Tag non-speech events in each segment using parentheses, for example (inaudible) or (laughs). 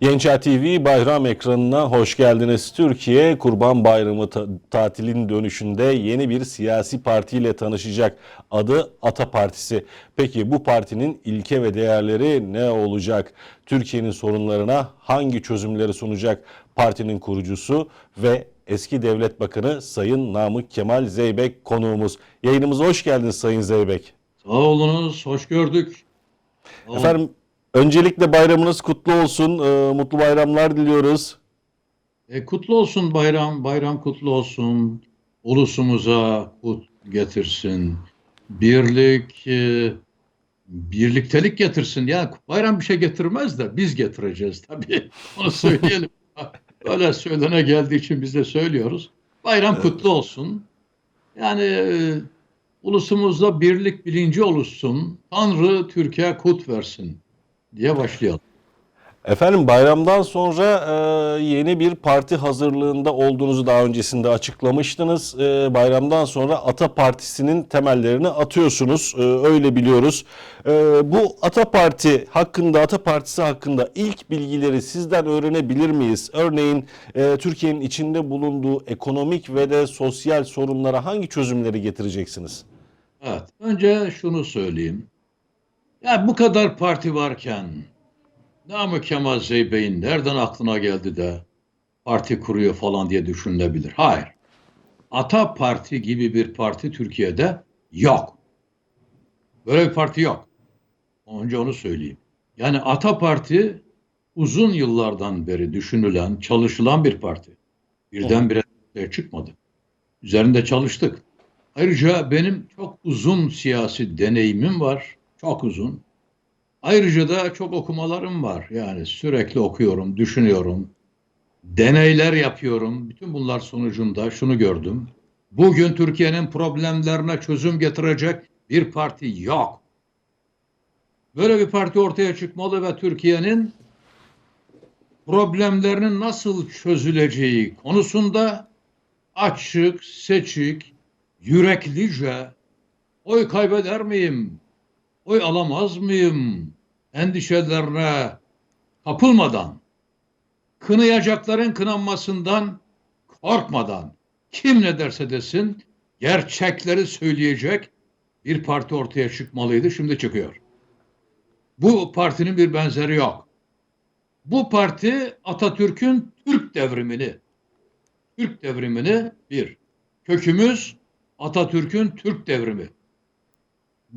Gençler TV bayram ekranına hoş geldiniz. Türkiye Kurban Bayramı ta- tatilin dönüşünde yeni bir siyasi partiyle tanışacak. Adı Ata Partisi. Peki bu partinin ilke ve değerleri ne olacak? Türkiye'nin sorunlarına hangi çözümleri sunacak? Partinin kurucusu ve eski devlet bakanı Sayın Namık Kemal Zeybek konuğumuz. Yayınımıza hoş geldiniz Sayın Zeybek. Sağ olunuz, hoş gördük. Sağ. Efendim öncelikle bayramınız kutlu olsun. Ee, Mutlu bayramlar diliyoruz. E, kutlu olsun bayram, bayram kutlu olsun. Ulusumuza kut getirsin. Birlik, e, birliktelik getirsin. Ya bayram bir şey getirmez de biz getireceğiz tabii. (laughs) Onu söyleyelim. Öyle söylene geldiği için biz de söylüyoruz. Bayram kutlu olsun. Yani e, ulusumuzda birlik bilinci oluşsun. Tanrı Türkiye kut versin diye başlayalım. Efendim bayramdan sonra e, yeni bir parti hazırlığında olduğunuzu daha öncesinde açıklamıştınız. E, bayramdan sonra Ata Partisi'nin temellerini atıyorsunuz. E, öyle biliyoruz. E, bu Ata Parti hakkında, Ata Partisi hakkında ilk bilgileri sizden öğrenebilir miyiz? Örneğin e, Türkiye'nin içinde bulunduğu ekonomik ve de sosyal sorunlara hangi çözümleri getireceksiniz? Evet, önce şunu söyleyeyim. Ya bu kadar parti varken Namık Kemal Zeybek'in nereden aklına geldi de parti kuruyor falan diye düşünülebilir. Hayır. Ata Parti gibi bir parti Türkiye'de yok. Böyle bir parti yok. Önce onu söyleyeyim. Yani Ata Parti uzun yıllardan beri düşünülen, çalışılan bir parti. Birdenbire ortaya çıkmadı. Üzerinde çalıştık. Ayrıca benim çok uzun siyasi deneyimim var. Çok uzun. Ayrıca da çok okumalarım var. Yani sürekli okuyorum, düşünüyorum. Deneyler yapıyorum. Bütün bunlar sonucunda şunu gördüm. Bugün Türkiye'nin problemlerine çözüm getirecek bir parti yok. Böyle bir parti ortaya çıkmalı ve Türkiye'nin problemlerinin nasıl çözüleceği konusunda açık, seçik, yüreklice oy kaybeder miyim, oy alamaz mıyım endişelerine kapılmadan, kınayacakların kınanmasından korkmadan, kim ne derse desin gerçekleri söyleyecek bir parti ortaya çıkmalıydı, şimdi çıkıyor. Bu partinin bir benzeri yok. Bu parti Atatürk'ün Türk devrimini, Türk devrimini bir, kökümüz Atatürk'ün Türk devrimi.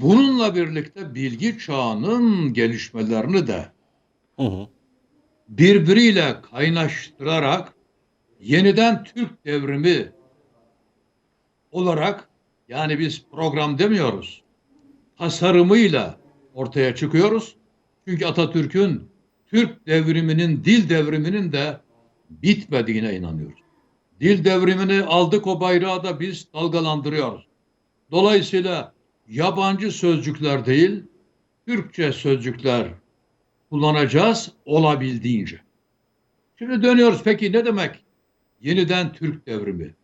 Bununla birlikte bilgi çağının gelişmelerini de Hı hı. birbiriyle kaynaştırarak yeniden Türk devrimi olarak yani biz program demiyoruz. Tasarımıyla ortaya çıkıyoruz. Çünkü Atatürk'ün Türk devriminin, dil devriminin de bitmediğine inanıyoruz. Dil devrimini aldık o bayrağı da biz dalgalandırıyoruz. Dolayısıyla yabancı sözcükler değil, Türkçe sözcükler kullanacağız olabildiğince. Şimdi dönüyoruz peki ne demek? Yeniden Türk devrimi.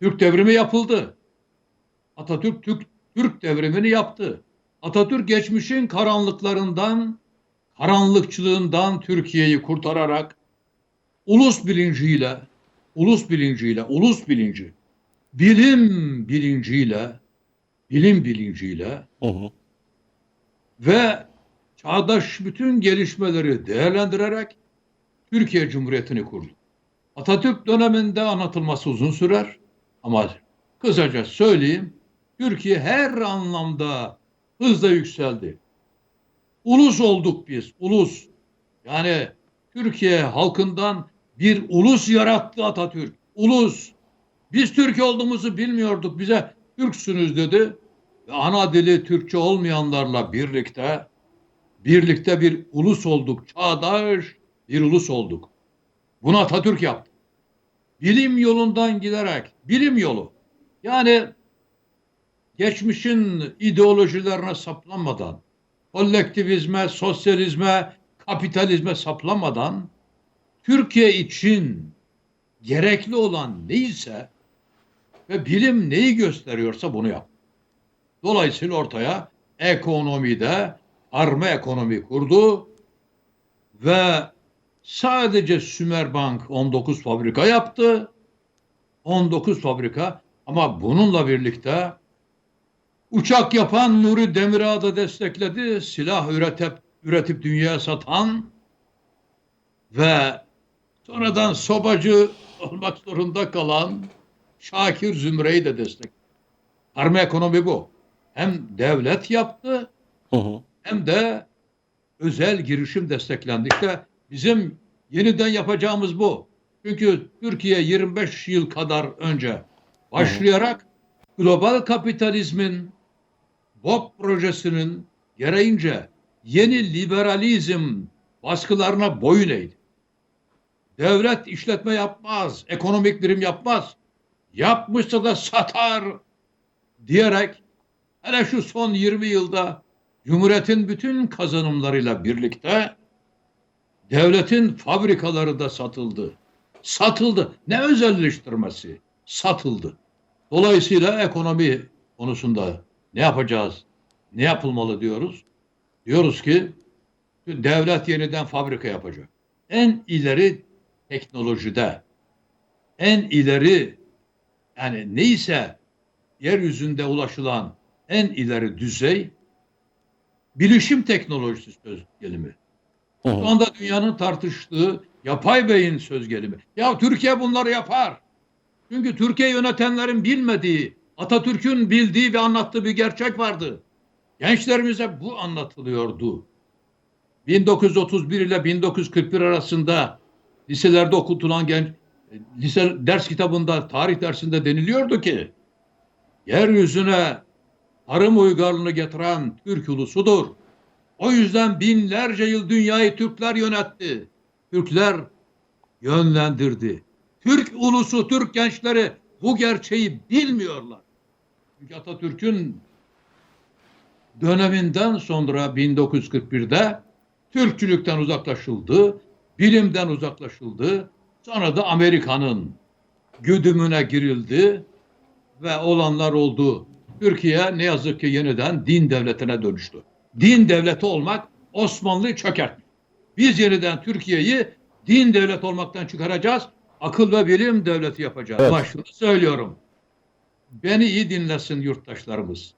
Türk devrimi yapıldı. Atatürk Türk, Türk devrimini yaptı. Atatürk geçmişin karanlıklarından, karanlıkçılığından Türkiye'yi kurtararak ulus bilinciyle, ulus bilinciyle, ulus bilinci, bilim bilinciyle, bilim bilinciyle Hı hı. ve çağdaş bütün gelişmeleri değerlendirerek Türkiye Cumhuriyeti'ni kurdu. Atatürk döneminde anlatılması uzun sürer ama kısaca söyleyeyim, Türkiye her anlamda hızla yükseldi. Ulus olduk biz, ulus. Yani Türkiye halkından bir ulus yarattı Atatürk. Ulus. Biz Türk olduğumuzu bilmiyorduk. Bize Türksünüz dedi. Ve ana dili Türkçe olmayanlarla birlikte birlikte bir ulus olduk. Çağdaş bir ulus olduk. Bunu Atatürk yaptı. Bilim yolundan giderek, bilim yolu. Yani geçmişin ideolojilerine saplanmadan, kolektivizme, sosyalizme, kapitalizme saplanmadan Türkiye için gerekli olan neyse ve bilim neyi gösteriyorsa bunu yap. Dolayısıyla ortaya ekonomide arma ekonomi kurdu ve sadece Sümerbank 19 fabrika yaptı. 19 fabrika ama bununla birlikte uçak yapan Nuri Demirağ'ı da destekledi. Silah üretip, üretip dünyaya satan ve sonradan sobacı olmak zorunda kalan Şakir Zümre'yi de destekledi. Arma ekonomi bu. Hem devlet yaptı Hı hı. hem de özel girişim desteklendi. İşte bizim yeniden yapacağımız bu. Çünkü Türkiye 25 yıl kadar önce başlayarak global kapitalizmin BOP projesinin gereğince yeni liberalizm baskılarına boyun eğdi. Devlet işletme yapmaz, ekonomik birim yapmaz. Yapmışsa da satar diyerek hele şu son 20 yılda Cumhuriyet'in bütün kazanımlarıyla birlikte devletin fabrikaları da satıldı. Satıldı. Ne özelleştirmesi? Satıldı. Dolayısıyla ekonomi konusunda ne yapacağız? Ne yapılmalı diyoruz? Diyoruz ki devlet yeniden fabrika yapacak. En ileri teknolojide, en ileri yani neyse yeryüzünde ulaşılan en ileri düzey bilişim teknolojisi söz gelimi. Hı Şu hı. anda dünyanın tartıştığı yapay beyin söz gelimi. Ya Türkiye bunları yapar. Çünkü Türkiye yönetenlerin bilmediği, Atatürk'ün bildiği ve anlattığı bir gerçek vardı. Gençlerimize bu anlatılıyordu. 1931 ile 1941 arasında liselerde okutulan genç lise ders kitabında tarih dersinde deniliyordu ki yeryüzüne tarım uygarlığını getiren Türk ulusudur. O yüzden binlerce yıl dünyayı Türkler yönetti. Türkler yönlendirdi. Türk ulusu, Türk gençleri bu gerçeği bilmiyorlar. Çünkü Atatürk'ün döneminden sonra 1941'de Türkçülükten uzaklaşıldı, bilimden uzaklaşıldı. Sonra da Amerika'nın güdümüne girildi ve olanlar oldu. Türkiye ne yazık ki yeniden din devletine dönüştü. Din devleti olmak Osmanlı'yı çökertmiş. Biz yeniden Türkiye'yi din devlet olmaktan çıkaracağız. Akıl ve bilim devleti yapacağız. Evet. Şunu söylüyorum. Beni iyi dinlesin yurttaşlarımız.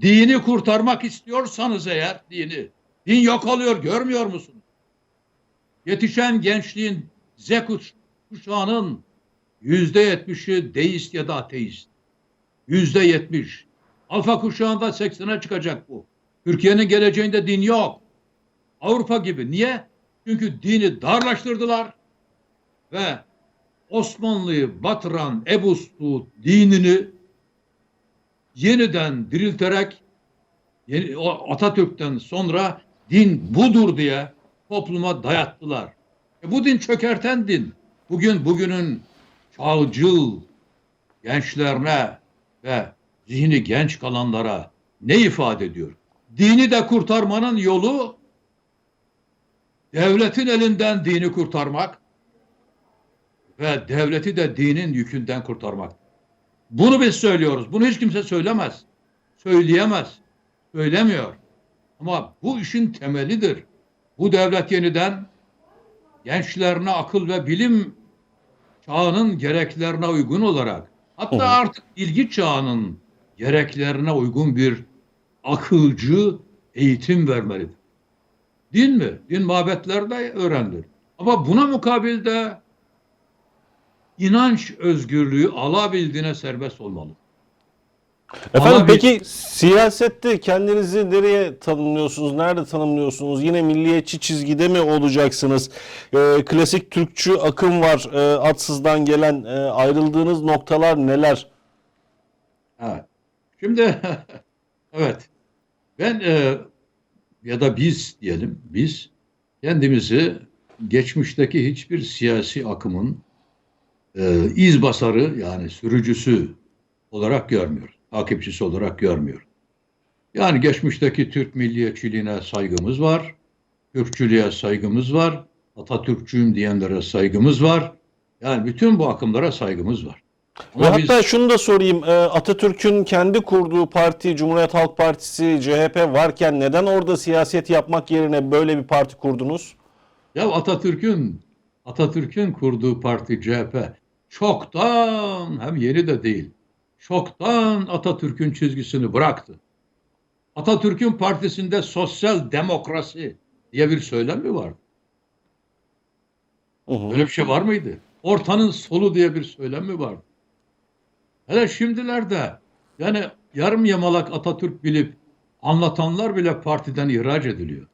Dini kurtarmak istiyorsanız eğer dini. Din yok oluyor görmüyor musunuz? Yetişen gençliğin Z kuşağının yüzde yetmişi deist ya da ateist. Yüzde yetmiş. Alfa kuşağında seksene çıkacak bu. Türkiye'nin geleceğinde din yok. Avrupa gibi. Niye? Çünkü dini darlaştırdılar ve Osmanlı'yı batıran Ebu Suud dinini yeniden dirilterek yeni, Atatürk'ten sonra din budur diye topluma dayattılar. E bu din çökerten din. Bugün bugünün çağcıl gençlerine ve zihni genç kalanlara ne ifade ediyor? Dini de kurtarmanın yolu devletin elinden dini kurtarmak ve devleti de dinin yükünden kurtarmak. Bunu biz söylüyoruz. Bunu hiç kimse söylemez. Söyleyemez. Söylemiyor. Ama bu işin temelidir. Bu devlet yeniden gençlerine akıl ve bilim çağının gereklerine uygun olarak hatta artık ilgi çağının gereklerine uygun bir akılcı eğitim vermelidir. Din mi? Din mabetlerde öğrenilir. Ama buna mukabilde inanç özgürlüğü alabildiğine serbest olmalı. Efendim bir- peki siyasette kendinizi nereye tanımlıyorsunuz? Nerede tanımlıyorsunuz? Yine milliyetçi çizgide mi olacaksınız? Ee, klasik Türkçü akım var. Ee, atsızdan gelen Ee, ayrıldığınız noktalar neler? Evet. Şimdi (laughs) evet ben e, ya da biz diyelim biz kendimizi geçmişteki hiçbir siyasi akımın e, iz basarı yani sürücüsü olarak görmüyoruz. Takipçisi olarak görmüyoruz. Yani geçmişteki Türk milliyetçiliğine saygımız var. Türkçülüğe saygımız var. Atatürkçüyüm diyenlere saygımız var. Yani bütün bu akımlara saygımız var. Ve Ama biz hatta şunu da sorayım. e, Atatürk'ün kendi kurduğu parti Cumhuriyet Halk Partisi CHP varken neden orada siyaset yapmak yerine böyle bir parti kurdunuz? ya Atatürk'ün Atatürk'ün kurduğu parti CHP çoktan hem yeni de değil. Çoktan Atatürk'ün çizgisini bıraktı. Atatürk'ün partisinde sosyal demokrasi diye bir söylem mi vardı? Hı. Öyle bir şey var mıydı? Ortanın solu diye bir söylem mi vardı? Hele şimdilerde yani yarım yamalak Atatürk bilip anlatanlar bile partiden ihraç ediliyor.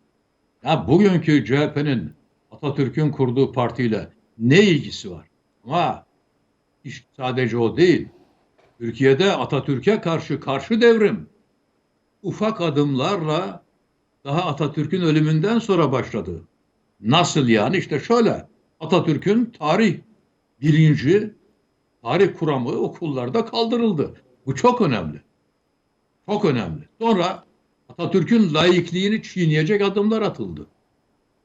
Ya bugünkü CHP'nin Atatürk'ün kurduğu partiyle ne ilgisi var? Ama iş sadece o değil. Türkiye'de Atatürk'e karşı karşı devrim ufak adımlarla daha Atatürk'ün ölümünden sonra başladı. Nasıl yani? İşte şöyle. Atatürk'ün tarih bilinci, tarih kuramı okullarda kaldırıldı. Bu çok önemli. Çok önemli. Sonra Atatürk'ün laikliğini çiğneyecek adımlar atıldı.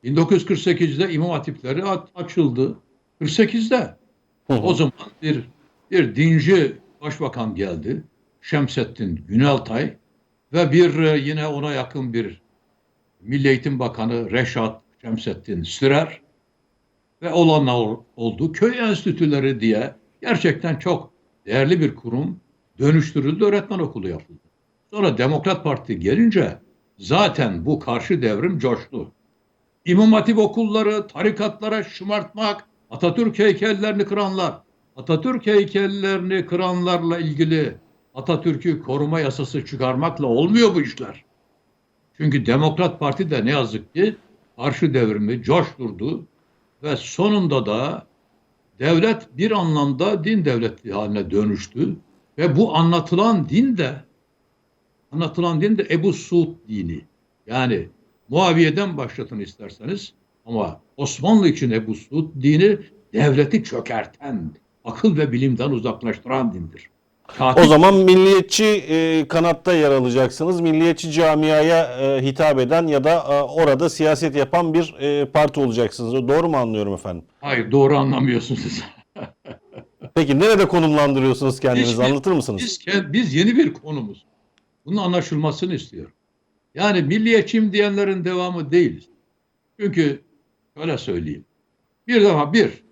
1948'de İmam Hatipleri at- açıldı. 48'de. Hı hı. O zaman bir bir dinci başbakan geldi. Şemsettin Günaltay ve bir e, yine ona yakın bir Milli Eğitim Bakanı Reşat Şemsettin Sürer ve olanlar oldu. Köy enstitüleri diye gerçekten çok değerli bir kurum dönüştürüldü, öğretmen okulu yapıldı. Sonra Demokrat Parti gelince zaten bu karşı devrim coştu. İmam Hatip okulları, tarikatlara şımartmak, Atatürk heykellerini kıranlar, Atatürk heykellerini kıranlarla ilgili Atatürk'ü koruma yasası çıkarmakla olmuyor bu işler. Çünkü Demokrat Parti de ne yazık ki karşı devrimi coşturdu ve sonunda da devlet bir anlamda din devleti haline dönüştü ve bu anlatılan din de anlatılan din de Ebu Suud dini. Yani Muaviye'den başlatın isterseniz ama Osmanlı için Ebu Suud dini devleti çökerten, akıl ve bilimden uzaklaştıran dindir. O Katip zaman milliyetçi e, kanatta yer alacaksınız. Milliyetçi camiaya e, hitap eden ya da e, orada siyaset yapan bir e, parti olacaksınız. Doğru mu anlıyorum efendim? Hayır doğru anlamıyorsunuz. (laughs) Peki nerede konumlandırıyorsunuz kendinizi? Biz- Anlatır mısınız? Biz, biz yeni bir konumuz. Bunun anlaşılmasını istiyorum. Yani milliyetçiyim diyenlerin devamı değiliz. Çünkü şöyle söyleyeyim. Bir defa bir,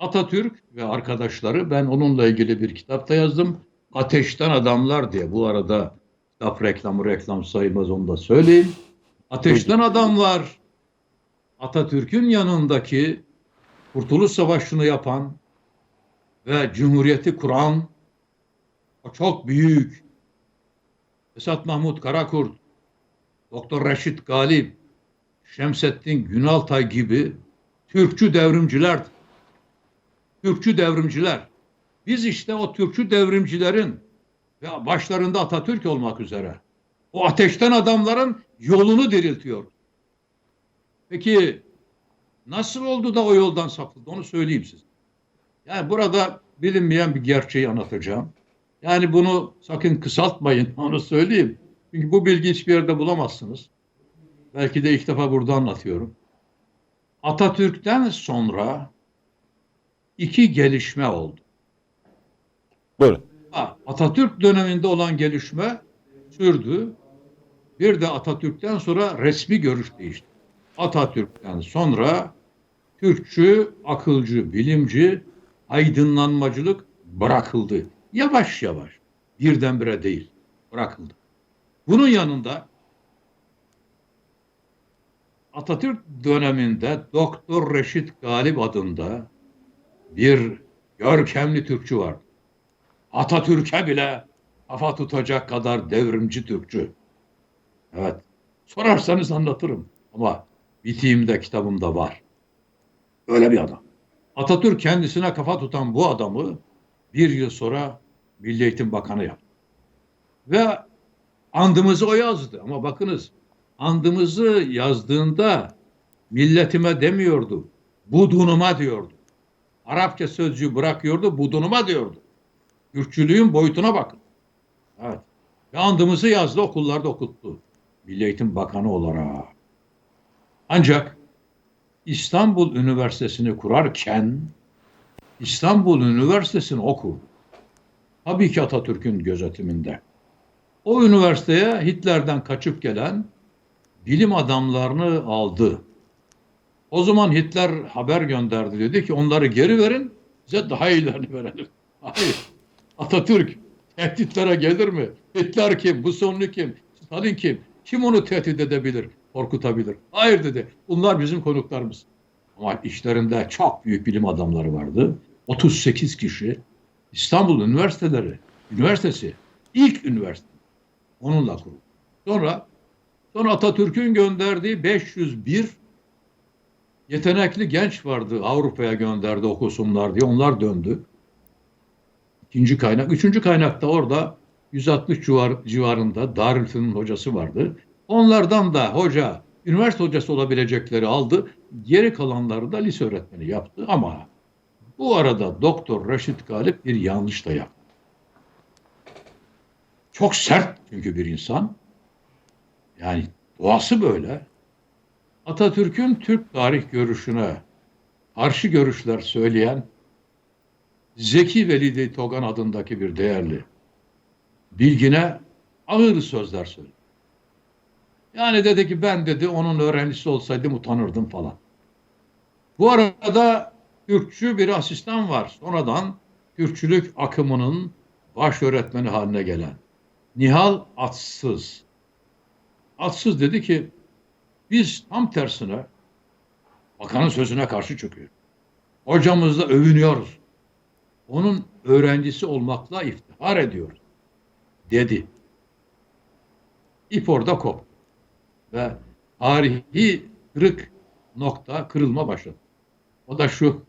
Atatürk ve arkadaşları ben onunla ilgili bir kitapta yazdım. Ateşten Adamlar diye. Bu arada kitap reklamı reklam sayılmaz onu da söyleyeyim. Ateşten Adamlar Atatürk'ün yanındaki Kurtuluş Savaşı'nı yapan ve Cumhuriyeti kuran o çok büyük Esat Mahmut Karakurt, Doktor Reşit Galip, Şemsettin Günaltay gibi Türkçü devrimciler. Türkçü devrimciler. Biz işte o Türkçü devrimcilerin ve başlarında Atatürk olmak üzere o ateşten adamların yolunu diriltiyor. Peki nasıl oldu da o yoldan sapıldı onu söyleyeyim size. Yani burada bilinmeyen bir gerçeği anlatacağım. Yani bunu sakın kısaltmayın (laughs) onu söyleyeyim. Çünkü bu bilgi hiçbir yerde bulamazsınız. Belki de ilk defa burada anlatıyorum. Atatürk'ten sonra iki gelişme oldu. Buyurun. Ha, Atatürk döneminde olan gelişme sürdü. Bir de Atatürk'ten sonra resmi görüş değişti. Atatürk'ten sonra Türkçü, akılcı, bilimci, aydınlanmacılık bırakıldı. Yavaş yavaş, birdenbire değil, bırakıldı. Bunun yanında Atatürk döneminde Doktor Reşit Galip adında bir görkemli Türkçü vardı. Atatürk'e bile kafa tutacak kadar devrimci Türkçü. Evet. Sorarsanız anlatırım. Ama bitiğimde kitabımda var. Öyle bir adam. Atatürk kendisine kafa tutan bu adamı bir yıl sonra Milli Eğitim Bakanı yaptı. Ve andımızı o yazdı. Ama bakınız andımızı yazdığında milletime demiyordu. Budunuma diyordu. Arapça sözcüğü bırakıyordu, budunuma diyordu. Türkçülüğün boyutuna bakın. Evet. Ve andımızı yazdı, okullarda okuttu. Milli Eğitim Bakanı olarak. Ancak İstanbul Üniversitesi'ni kurarken İstanbul Üniversitesi'ni oku. Tabii ki Atatürk'ün gözetiminde. O üniversiteye Hitler'den kaçıp gelen bilim adamlarını aldı. O zaman Hitler haber gönderdi. Dedi ki onları geri verin, bize daha iyilerini verelim. (laughs) Hayır. Atatürk tehditlere gelir mi? Hitler kim? Mussolini kim? Stalin kim? Kim onu tehdit edebilir, korkutabilir? Hayır dedi. Bunlar bizim konuklarımız. Ama işlerinde çok büyük bilim adamları vardı. 38 kişi. İstanbul Üniversiteleri, üniversitesi, ilk üniversite. Onunla kuruldu. Sonra sonra Atatürk'ün gönderdiği 501 yetenekli genç vardı. Avrupa'ya gönderdi okusunlar diye. Onlar döndü. İkinci kaynak. Üçüncü kaynakta orada 160 civar, civarında Darülfünun hocası vardı. Onlardan da hoca, üniversite hocası olabilecekleri aldı. Geri kalanları da lise öğretmeni yaptı ama bu arada Doktor Reşit Galip bir yanlış da yaptı. Çok sert çünkü bir insan. Yani doğası böyle. Atatürk'ün Türk tarih görüşüne karşı görüşler söyleyen Zeki Velidi Togan adındaki bir değerli bilgine ağır sözler söyledi. Yani dedi ki ben dedi onun öğrencisi olsaydım utanırdım falan. Bu arada Türkçü bir asistan var. Sonradan Türkçülük akımının baş öğretmeni haline gelen Nihal Atsız. Atsız dedi ki biz tam tersine bakanın sözüne karşı çıkıyor. Hocamızla övünüyoruz. Onun öğrencisi olmakla iftihar ediyoruz. Dedi. İp orada koptu. Ve tarihi kırık nokta kırılma başladı. O da şu.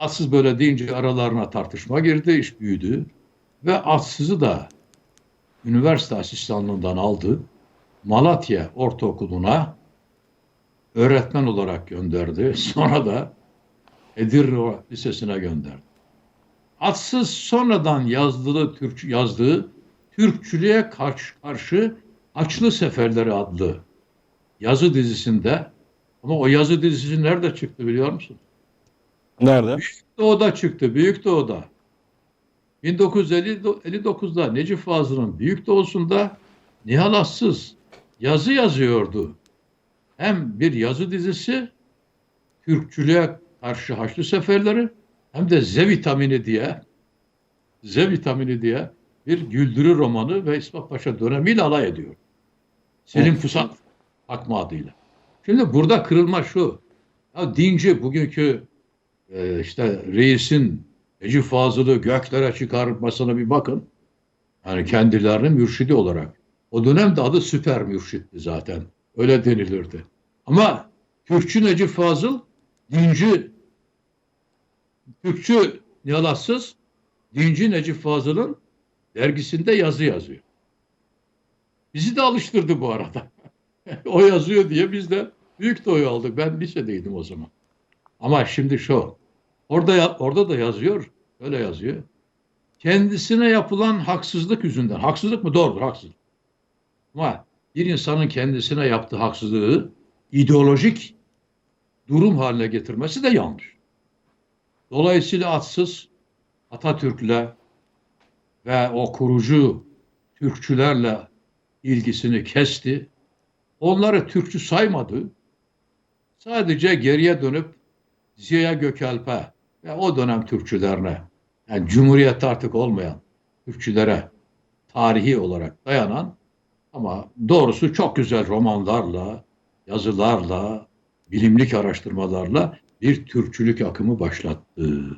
Atsız böyle deyince aralarına tartışma girdi, iş büyüdü. Ve Atsız'ı da üniversite asistanlığından aldı. Malatya Ortaokulu'na öğretmen olarak gönderdi. (laughs) Sonra da Edirne Lisesi'ne gönderdi. Atsız sonradan yazdığı, Türk, yazdığı Türkçülüğe karşı, karşı Haçlı Seferleri adlı yazı dizisinde ama o yazı dizisi nerede çıktı biliyor musun? Nerede? Doğu'da çıktı, Büyük Doğu'da. 1959'da Necip Fazıl'ın Büyük Doğu'sunda Nihal Assız yazı yazıyordu. Hem bir yazı dizisi Türkçülüğe karşı Haçlı Seferleri hem de Z vitamini diye Z vitamini diye bir güldürü romanı ve İsmet Paşa dönemiyle alay ediyor. Selim Pusat Akma adıyla. Şimdi burada kırılma şu. Ya dinci bugünkü e, işte reisin Necip Fazıl'ı göklere çıkarmasına bir bakın. Yani kendilerinin mürşidi olarak. O dönemde adı süper mürşitti zaten. Öyle denilirdi. Ama Türkçü Necip Fazıl dinci Türkçü Nihalasız dinci Necip Fazıl'ın dergisinde yazı yazıyor. Bizi de alıştırdı bu arada. (laughs) o yazıyor diye biz de büyük doyu aldık. Ben lisedeydim o zaman. Ama şimdi şu. Orada orada da yazıyor. Öyle yazıyor. Kendisine yapılan haksızlık yüzünden. Haksızlık mı? Doğrudur, haksızlık. Ama bir insanın kendisine yaptığı haksızlığı ideolojik durum haline getirmesi de yanlış. Dolayısıyla atsız Atatürk'le ve o kurucu Türkçülerle ilgisini kesti. Onları Türkçü saymadı. Sadece geriye dönüp Ziya Gökalp'e ve o dönem Türkçülerine, yani Cumhuriyet artık olmayan Türkçülere tarihi olarak dayanan ama doğrusu çok güzel romanlarla, yazılarla, bilimlik araştırmalarla bir Türkçülük akımı başlattı.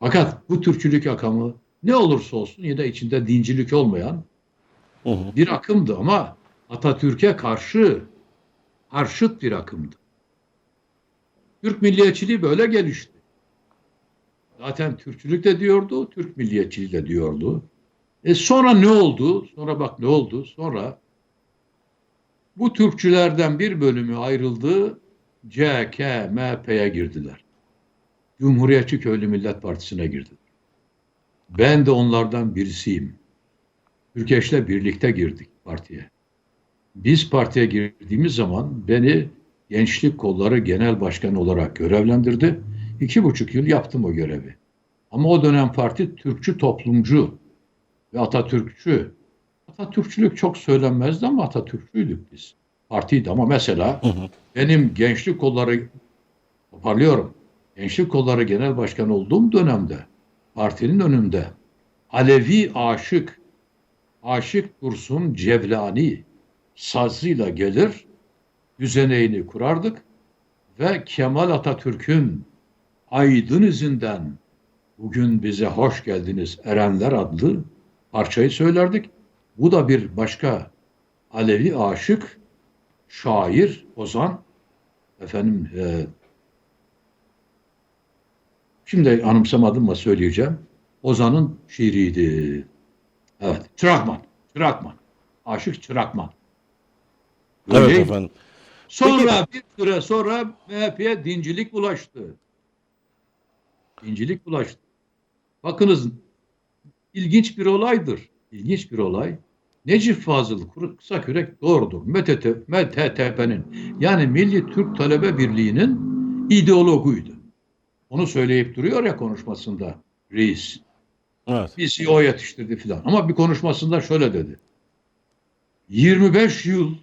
Fakat bu Türkçülük akımı ne olursa olsun yine içinde dincilik olmayan bir akımdı ama Atatürk'e karşı karşıt bir akımdı. Türk milliyetçiliği böyle gelişti. Zaten Türkçülük de diyordu, Türk milliyetçiliği de diyordu. E sonra ne oldu? Sonra bak ne oldu? Sonra bu Türkçülerden bir bölümü ayrıldı, CK, MHP'ye girdiler. Cumhuriyetçi Köylü Millet Partisi'ne girdiler. Ben de onlardan birisiyim. Türkeş'le birlikte girdik partiye. Biz partiye girdiğimiz zaman beni Gençlik Kolları Genel Başkanı olarak görevlendirdi. İki buçuk yıl yaptım o görevi. Ama o dönem parti Türkçü toplumcu ve Atatürkçü. Atatürkçülük çok söylenmezdi ama Atatürkçüydük biz. Partiydi ama mesela benim gençlik kolları toparlıyorum. Gençlik kolları genel başkan olduğum dönemde partinin önünde Alevi aşık Aşık Dursun Cevlani sazıyla gelir, düzeneğini kurardık ve Kemal Atatürk'ün aydın izinden bugün bize hoş geldiniz Erenler adlı parçayı söylerdik. Bu da bir başka Alevi aşık, şair, ozan, efendim e, şimdi anımsamadım ama söyleyeceğim. Ozan'ın şiiriydi. Evet, Çırakman, Çırakman. Aşık Çırakman. Evet Öyleydi. efendim. Sonra bir süre sonra MHP'ye dincilik bulaştı. Dincilik bulaştı. Bakınız ilginç bir olaydır. İlginç bir olay. Necip Fazıl Kuru- Kısakürek doğrudur. MTT, MTTP'nin yani Milli Türk Talebe Birliği'nin ideologuydu. Onu söyleyip duruyor ya konuşmasında reis. Evet. Bizi o yetiştirdi filan. Ama bir konuşmasında şöyle dedi. 25 yıl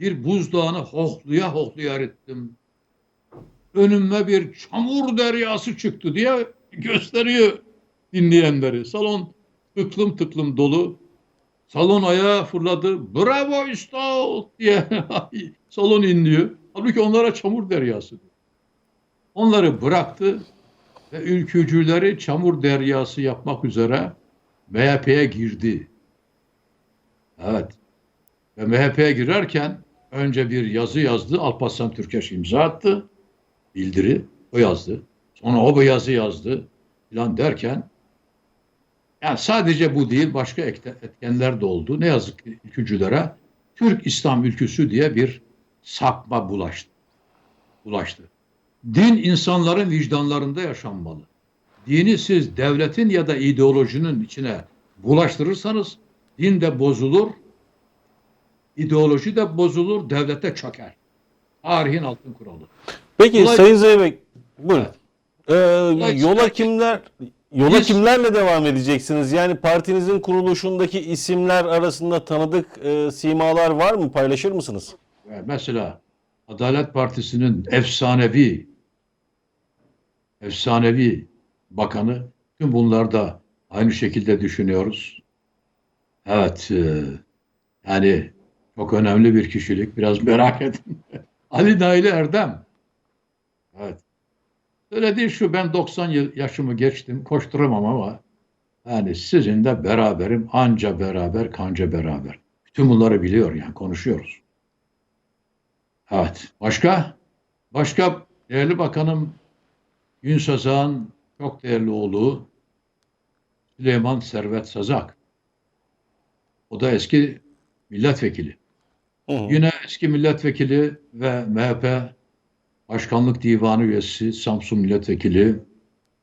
bir buzdağını hohluya hohluya erittim. Önüme bir çamur deryası çıktı diye gösteriyor dinleyenleri. Salon tıklım tıklım dolu. Salon ayağa fırladı. Bravo üstad diye salon inliyor. Halbuki onlara çamur deryası. Onları bıraktı ve ülkücüleri çamur deryası yapmak üzere MHP'ye girdi. Evet. Ve MHP'ye girerken önce bir yazı yazdı. Alparslan Türkeş imza attı. Bildiri. O yazdı. Sonra o bu yazı yazdı. Filan derken yani sadece bu değil başka etkenler de oldu. Ne yazık ki ülkücülere Türk İslam ülküsü diye bir sapma bulaştı. Bulaştı. Din insanların vicdanlarında yaşanmalı. Dini siz devletin ya da ideolojinin içine bulaştırırsanız din de bozulur, ideoloji de bozulur, devlete çöker. Tarihin altın kuralı. Peki Olay- Sayın Zeybek buyurun. Ee, Olay yola kimler yola Biz- kimlerle devam edeceksiniz? Yani partinizin kuruluşundaki isimler arasında tanıdık e, simalar var mı? Paylaşır mısınız? Ve Mesela Adalet Partisi'nin efsanevi efsanevi bakanı tüm bunlar da aynı şekilde düşünüyoruz. Evet e, yani çok önemli bir kişilik. Biraz merak edin. (laughs) Ali Naili Erdem. Evet. Söylediği şu ben 90 yıl yaşımı geçtim. Koşturamam ama yani sizinle beraberim. Anca beraber, kanca beraber. Bütün bunları biliyor yani konuşuyoruz. Evet. Başka? Başka değerli bakanım Gün Sazak'ın çok değerli oğlu Süleyman Servet Sazak. O da eski milletvekili. Hı hı. Yine eski milletvekili ve MHP Başkanlık Divanı üyesi Samsun Milletvekili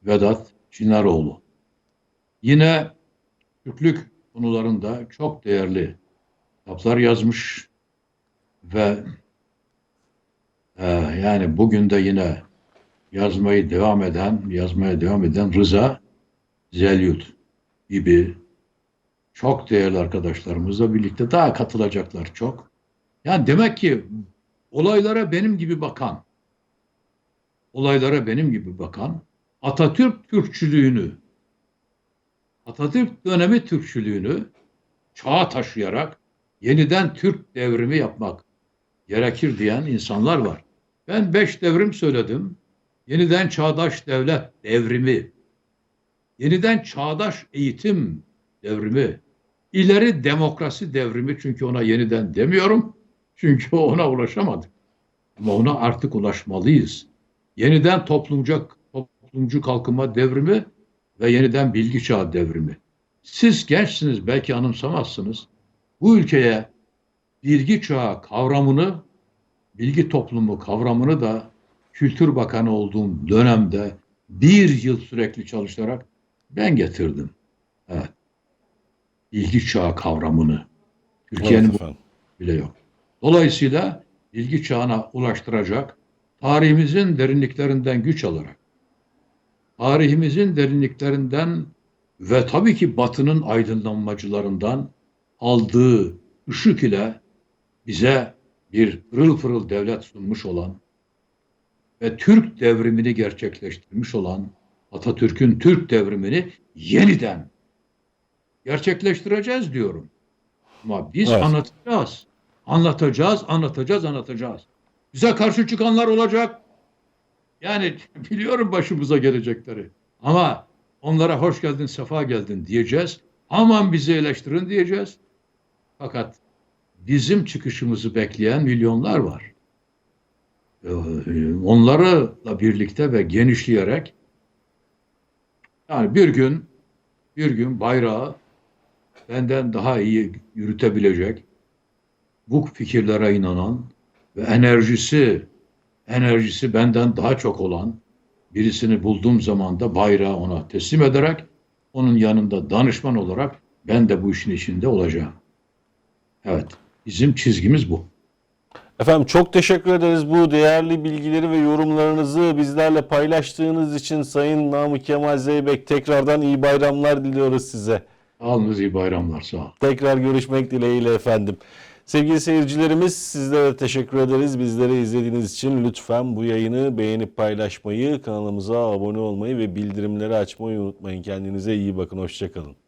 Vedat Çinaroğlu. Yine Türklük konularında çok değerli kitaplar yazmış ve e, yani bugün de yine yazmayı devam eden, yazmaya devam eden Rıza Zelyut gibi çok değerli arkadaşlarımızla birlikte daha katılacaklar çok. Yani demek ki olaylara benim gibi bakan, olaylara benim gibi bakan Atatürk Türkçülüğünü, Atatürk dönemi Türkçülüğünü çağa taşıyarak yeniden Türk devrimi yapmak gerekir diyen insanlar var. Ben beş devrim söyledim. Yeniden çağdaş devlet devrimi, yeniden çağdaş eğitim devrimi, ileri demokrasi devrimi çünkü ona yeniden demiyorum. Çünkü (laughs) ona ulaşamadık. Ama ona artık ulaşmalıyız. Yeniden toplumcu, toplumcu kalkınma devrimi ve yeniden bilgi çağı devrimi. Siz gençsiniz belki anımsamazsınız. Bu ülkeye bilgi çağı kavramını, bilgi toplumu kavramını da Kültür Bakanı olduğum dönemde bir yıl sürekli çalışarak ben getirdim. Evet. Bilgi çağı kavramını. Türkiye'nin Evet bile yok. Dolayısıyla bilgi çağına ulaştıracak, tarihimizin derinliklerinden güç alarak tarihimizin derinliklerinden ve tabii ki Batı'nın aydınlanmacılarından aldığı ışık ile bize bir pırıl pırıl devlet sunmuş olan ve Türk devrimini gerçekleştirmiş olan Atatürk'ün Türk devrimini yeniden gerçekleştireceğiz diyorum. Ama biz Evet. anlatacağız. Anlatacağız, anlatacağız, anlatacağız. Bize karşı çıkanlar olacak. Yani (laughs) biliyorum başımıza gelecekleri. Ama onlara hoş geldin, sefa geldin diyeceğiz. Aman bizi eleştirin diyeceğiz. Fakat bizim çıkışımızı bekleyen milyonlar var. Ee, Onlarla birlikte ve genişleyerek yani bir gün bir gün bayrağı benden daha iyi yürütebilecek bu fikirlere inanan ve enerjisi enerjisi benden daha çok olan birisini bulduğum zaman da bayrağı ona teslim ederek onun yanında danışman olarak ben de bu işin içinde olacağım. Evet, bizim çizgimiz bu. Efendim çok teşekkür ederiz bu değerli bilgileri ve yorumlarınızı bizlerle paylaştığınız için Sayın Namık Kemal Zeybek tekrardan iyi bayramlar diliyoruz size. Alnınız iyi bayramlar, sağ ol. Tekrar görüşmek dileğiyle efendim. Sevgili seyircilerimiz sizlere teşekkür ederiz. Bizleri izlediğiniz için lütfen bu yayını beğenip paylaşmayı, kanalımıza abone olmayı ve bildirimleri açmayı unutmayın. Kendinize iyi bakın. Hoşçakalın.